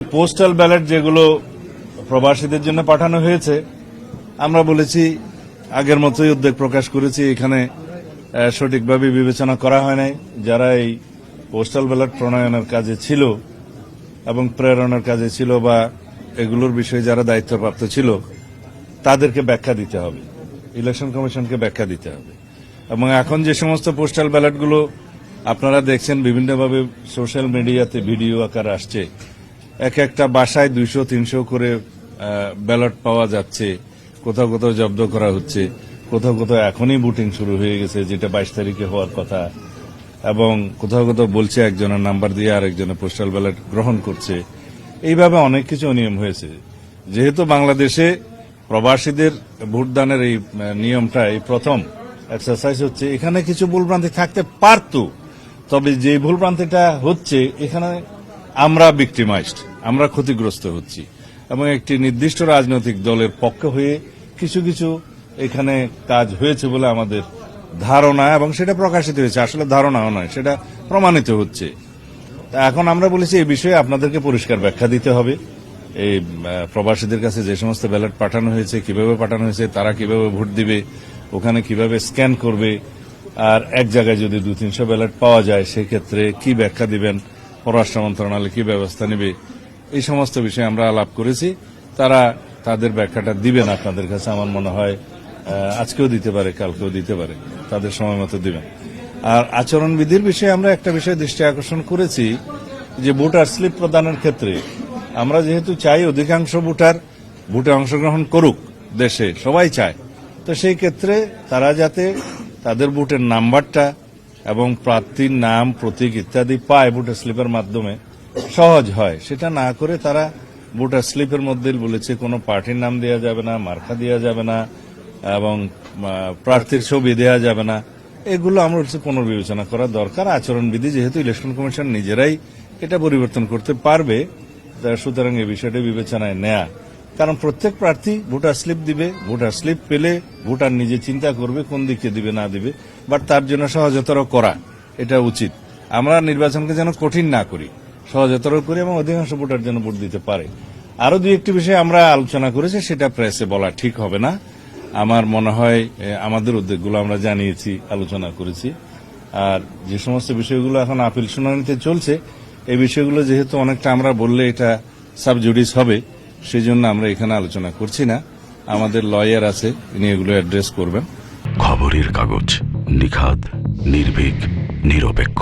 Postal ballot যেগুলো প্রবাসীদের জন্য পাঠানো হয়েছে, আমরা বলেছি, আগের মতোই উদ্বেগ প্রকাশ করেছি, এখানে সঠিকভাবে বিবেচনা করা হয় নাই। যারা এই পোস্টাল ব্যালট প্রণয়নের কাজে ছিল এবং প্রেরণের কাজে ছিল বা এগুলোর বিষয়ে যারা দায়িত্বপ্রাপ্ত ছিল, তাদেরকে ব্যাখ্যা দিতে হবে। ইলেকশন কমিশনকে ব্যাখ্যা দিতে হবে। এবং এখন যে সমস্ত পোস্টাল ব্যালটগুলো আপনারা দেখছেন, বিভিন্নভাবে সোশ্যাল মিডিয়াতে ভিডিও আকার আসছে এক একটা বাসায় দুইশো, তিনশো করে ব্যালট পাওয়া যাচ্ছে। কোথাও কোথাও জব্দ করা হচ্ছে। কোথাও কোথাও এখনই বুটিং শুরু হয়ে গেছে, যেটা বাইশ তারিখে হওয়ার কথা। এবং কোথাও কোথাও বলছে একজনের নাম্বার দিয়ে আরেকজনের পোস্টাল ব্যালট গ্রহণ করছে। এইভাবে অনেক কিছু অনিয়ম হয়েছে। যেহেতু বাংলাদেশে প্রবাসীদের ভোটদানের এই নিয়মটা এই প্রথম এক্সারসাইজ হচ্ছে, এখানে কিছু ভুলভ্রান্তি থাকতে পারত। তবে যে ভুলভ্রান্তিটা হচ্ছে, এখানে আমরা বিক্টিমাইজড আমরা ক্ষতিগ্রস্ত হচ্ছি। এবং একটি নির্দিষ্ট রাজনৈতিক দলের পক্ষে হয়ে কিছু কিছু এখানে কাজ হয়েছে বলে আমাদের ধারণা এবং সেটা প্রকাশিত হয়েছে। আসলে ধারণাও নয়, সেটা প্রমাণিত হচ্ছে। তা এখন আমরা বলেছি এই বিষয়ে আপনাদেরকে পরিষ্কার ব্যাখ্যা দিতে হবে। এই প্রবাসীদের কাছে যে সমস্ত ব্যালট পাঠানো হয়েছে, কীভাবে পাঠানো হয়েছে, তারা কীভাবে ভোট দিবে, ওখানে কীভাবে স্ক্যান করবে, আর এক জায়গায় যদি দু তিনশো ব্যালট পাওয়া যায়, সেক্ষেত্রে কি ব্যাখ্যা দিবেন? পররাষ্ট্র মন্ত্রণালয় কি ব্যবস্থা নেবে, এই সমস্ত বিষয়ে আমরা আলাপ করেছি। তারা তাদের ব্যাখ্যাটা দিবেন আপনাদের কাছে, আমার মনে হয় আজকেও দিতে পারে, কালকেও দিতে পারে। তাদের সময় মতো দিবেন। আর আচরণবিধির বিষয়ে আমরা একটা বিষয় দৃষ্টি আকর্ষণ করেছি, যে ভোটার স্লিপ প্রদানের ক্ষেত্রে আমরা যেহেতু চাই অধিকাংশ ভোটার ভোটে অংশগ্রহণ করুক, দেশে সবাই চায়, তো সেই ক্ষেত্রে তারা যাতে তাদের ভোটের নাম্বারটা এবং প্রার্থীর নাম, প্রতীক ইত্যাদি পায় ভোটার স্লিপের মাধ্যমে, সহজ হয়। সেটা না করে তারা ভোটার স্লিপের মধ্যে বলেছে, কোনো পার্টির নাম দেওয়া যাবে না, মার্কা দেওয়া যাবে না, এবং প্রার্থীর ছবি দেওয়া যাবে না। এগুলো আমরা হচ্ছে পুনর্বিবেচনা করা দরকার। আচরণবিধি যেহেতু ইলেকশন কমিশন নিজেরাই এটা পরিবর্তন করতে পারবে সুতরাং এ বিষয়টি বিবেচনায় নেয়া কারণ প্রত্যেক প্রার্থী ভোটার স্লিপ দিবে, ভোটার স্লিপ পেলে ভোটার নিজে চিন্তা করবে কোন দিকে দিবে, না দিবে, বাট তার জন্য সহজতর করা, এটা উচিত। আমরা নির্বাচনকে যেন কঠিন না করি, সহজতর করি এবং অধিকাংশ ভোটার যেন ভোট দিতে পারে। আরও দুই একটি বিষয় আমরা আলোচনা করেছি, সেটা প্রেসে বলা ঠিক হবে না। আমার মনে হয় আমাদের উদ্যোগগুলো আমরা জানিয়েছি, আলোচনা করেছি। আর যে সমস্ত বিষয়গুলো এখন আপিল শুনানিতে চলছে, এই বিষয়গুলো যেহেতু অনেকটা আমরা বললে এটা সাবজুডিস হবে সেই জন্য আমরা এখানে আলোচনা করছি না। আমাদের লয়ার আছে তিনি এগুলো অ্যাড্রেস করবেন। খবরের কাগজ নিখাদ, নির্ভীক, নিরপেক্ষ।